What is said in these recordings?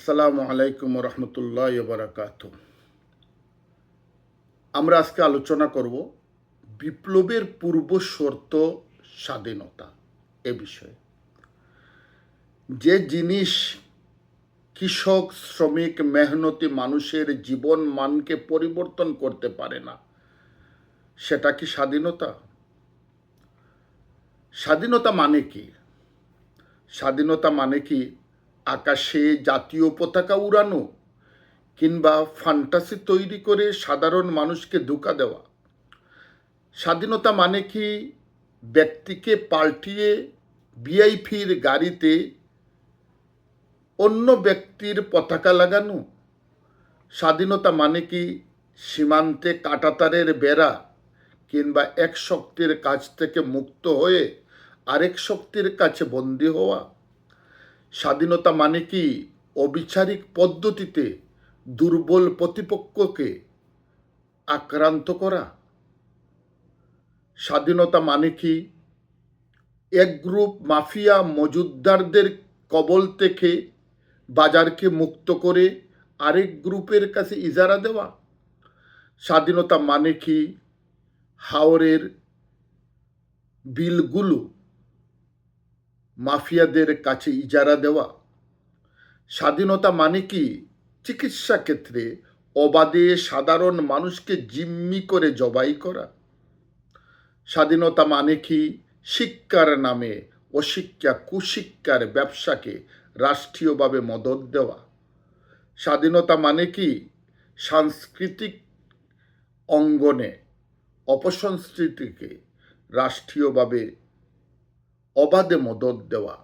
আসসালামু আলাইকুম রহমতুল্লাহ বারাকাত আমরা আজকে আলোচনা করব বিপ্লবের পূর্ব শর্ত স্বাধীনতা এ বিষয়ে। যে জিনিস কৃষক, শ্রমিক, মেহনতি মানুষের জীবন মানকে পরিবর্তন করতে পারে না, সেটা কি স্বাধীনতা? স্বাধীনতা মানে কি? স্বাধীনতা মানে কি আকাশে জাতীয় পতাকা উড়ানো কিংবা ফান্টাসি তৈরি করে সাধারণ মানুষকে ধোকা দেওয়া। স্বাধীনতা মানে কি? ব্যক্তিকে পাল্টিয়ে ভিআইপির গাড়িতে অন্য ব্যক্তির পতাকা লাগানো। স্বাধীনতা মানে কি? সীমান্তে কাটাতারের বেড়া কিংবা এক শক্তির কাছ থেকে মুক্ত হয়ে আরেক শক্তির কাছে বন্দী হওয়া। স্বাধীনতা মানে কি? অবিচারিক পদ্ধতিতে দুর্বল প্রতিপক্ষকে আক্রান্ত করা। স্বাধীনতা মানে কি? এক গ্রুপ মাফিয়া মজুদ্দারদের কবল থেকে বাজারকে মুক্ত করে আরেক গ্রুপের কাছে ইজারা দেওয়া। স্বাধীনতা মানে কি? হাওরের বিলগুলো মাফিয়াদের কাছে ইজারা দেওয়া। স্বাধীনতা মানে কি? চিকিৎসা ক্ষেত্রে অবাধে সাধারণ মানুষকে জিম্মি করে জবাই করা। স্বাধীনতা মানে কি? শিক্ষার নামে অশিক্ষা, কুশিক্ষার ব্যবসাকে রাষ্ট্রীয়ভাবে মদত দেওয়া। স্বাধীনতা মানে কি? সাংস্কৃতিক অঙ্গনে অপসংস্কৃতিকে রাষ্ট্রীয়ভাবে অবাধে মদত দেওয়া।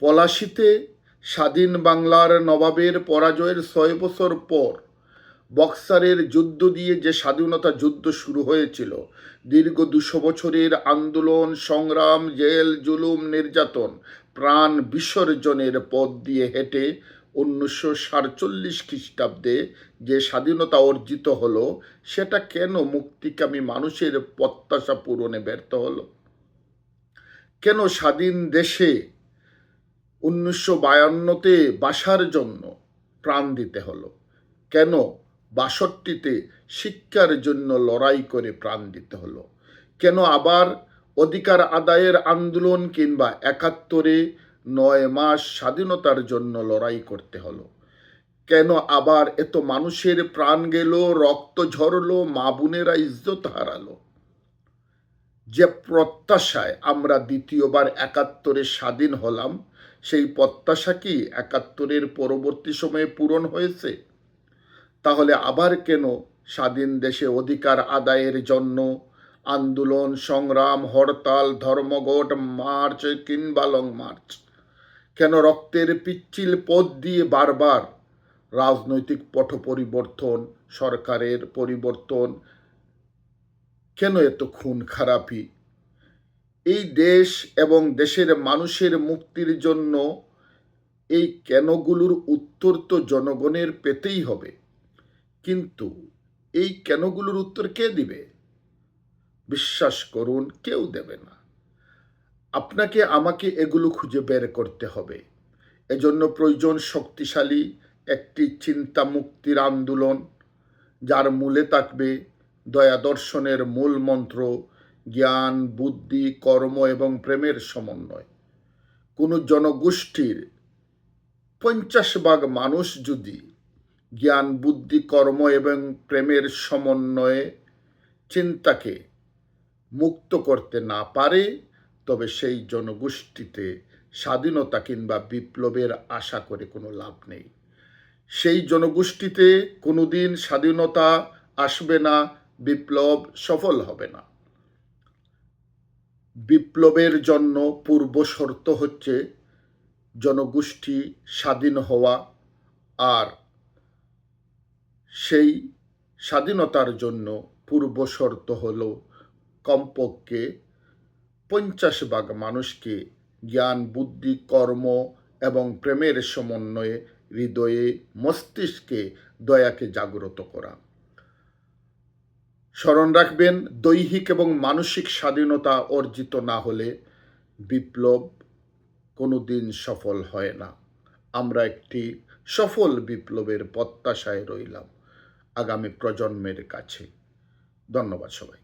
পলাশিতে স্বাধীন বাংলার নবাবের পরাজয়ের ছয় বছর পর বক্সারের যুদ্ধ দিয়ে যে স্বাধীনতা যুদ্ধ শুরু হয়েছিল, দীর্ঘ দুশো বছরের আন্দোলন, সংগ্রাম, জেল, জুলুম, নির্যাতন, প্রাণ বিসর্জনের পথ দিয়ে হেঁটে উনিশশো সাতচল্লিশ খ্রিস্টাব্দে যে স্বাধীনতা অর্জিত হলো, সেটা কেন মুক্তিকামী মানুষের প্রত্যাশা পূরণে ব্যর্থ হলো? কেন স্বাধীন দেশে উনিশশো বায়ান্নতে বাসার জন্য প্রাণ দিতে হলো? কেন বাষট্টিতে শিক্ষার জন্য লড়াই করে প্রাণ দিতে হলো? কেন আবার অধিকার আদায়ের আন্দোলন কিংবা একাত্তরে নয় মাস স্বাধীনতার জন্য লড়াই করতে হলো? কেন আবার এত মানুষের প্রাণ গেল, রক্ত ঝরলো, মা বোনেরা ইজ্জত হারালো? যে প্রত্যাশায় আমরা দ্বিতীয়বার একাত্তরে স্বাধীন হলাম, সেই প্রত্যাশা কি একাত্তরের পরবর্তী সময়ে পূরণ হয়েছে? তাহলে আবার কেন স্বাধীন দেশে অধিকার আদায়ের জন্য আন্দোলন, সংগ্রাম, হরতাল, ধর্মঘট, মার্চ কিংবা লং মার্চ? কেন রক্তের পিচ্ছিল পথ দিয়ে বারবার রাজনৈতিক পট পরিবর্তন সরকারের পরিবর্তন কেন এত খুন খারাপি? এই দেশ এবং দেশের মানুষের মুক্তির জন্য এই কেনগুলোর উত্তর তো জনগণের পেতেই হবে। কিন্তু এই কেনগুলোর উত্তর কে দিবে? বিশ্বাস করুন, কেউ দেবে না। আপনাকে, আমাকে এগুলো খুঁজে বের করতে হবে। এজন্য প্রয়োজন শক্তিশালী একটি চিন্তা মুক্তির আন্দোলন, যার মূলে থাকবে দয়া দর্শনের মূল মন্ত্র জ্ঞান, বুদ্ধি, কর্ম এবং প্রেমের সমন্বয়। কোনো জনগোষ্ঠীর পঞ্চাশ ভাগ মানুষ যদি জ্ঞান, বুদ্ধি, কর্ম এবং প্রেমের সমন্বয়ে চিন্তাকে মুক্ত করতে না পারে, তবে সেই জনগোষ্ঠীতে স্বাধীনতা কিংবা বিপ্লবের আশা করে কোনো লাভ নেই। সেই জনগোষ্ঠীতে কোনোদিন স্বাধীনতা আসবে না বিপ্লব সফল হবে না। বিপ্লবের জন্য পূর্ব শর্ত হচ্ছে জনগোষ্ঠী স্বাধীন হওয়া আর সেই স্বাধীনতার জন্য পূর্ব শর্ত হল কমপক্ষে পঞ্চাশ ভাগ মানুষকে জ্ঞান, বুদ্ধি, কর্ম এবং প্রেমের সমন্বয়ে হৃদয়ে মস্তিষ্কে দয়াকে জাগ্রত করা। স্মরণ রাখবেন, দৈহিক এবং মানসিক স্বাধীনতা অর্জিত না হলে বিপ্লব কোনো দিন সফল হয় না। আমরা একটি সফল বিপ্লবের প্রত্যাশায় রইলাম। আগামী প্রজন্মের কাছে। ধন্যবাদ সবাইকে।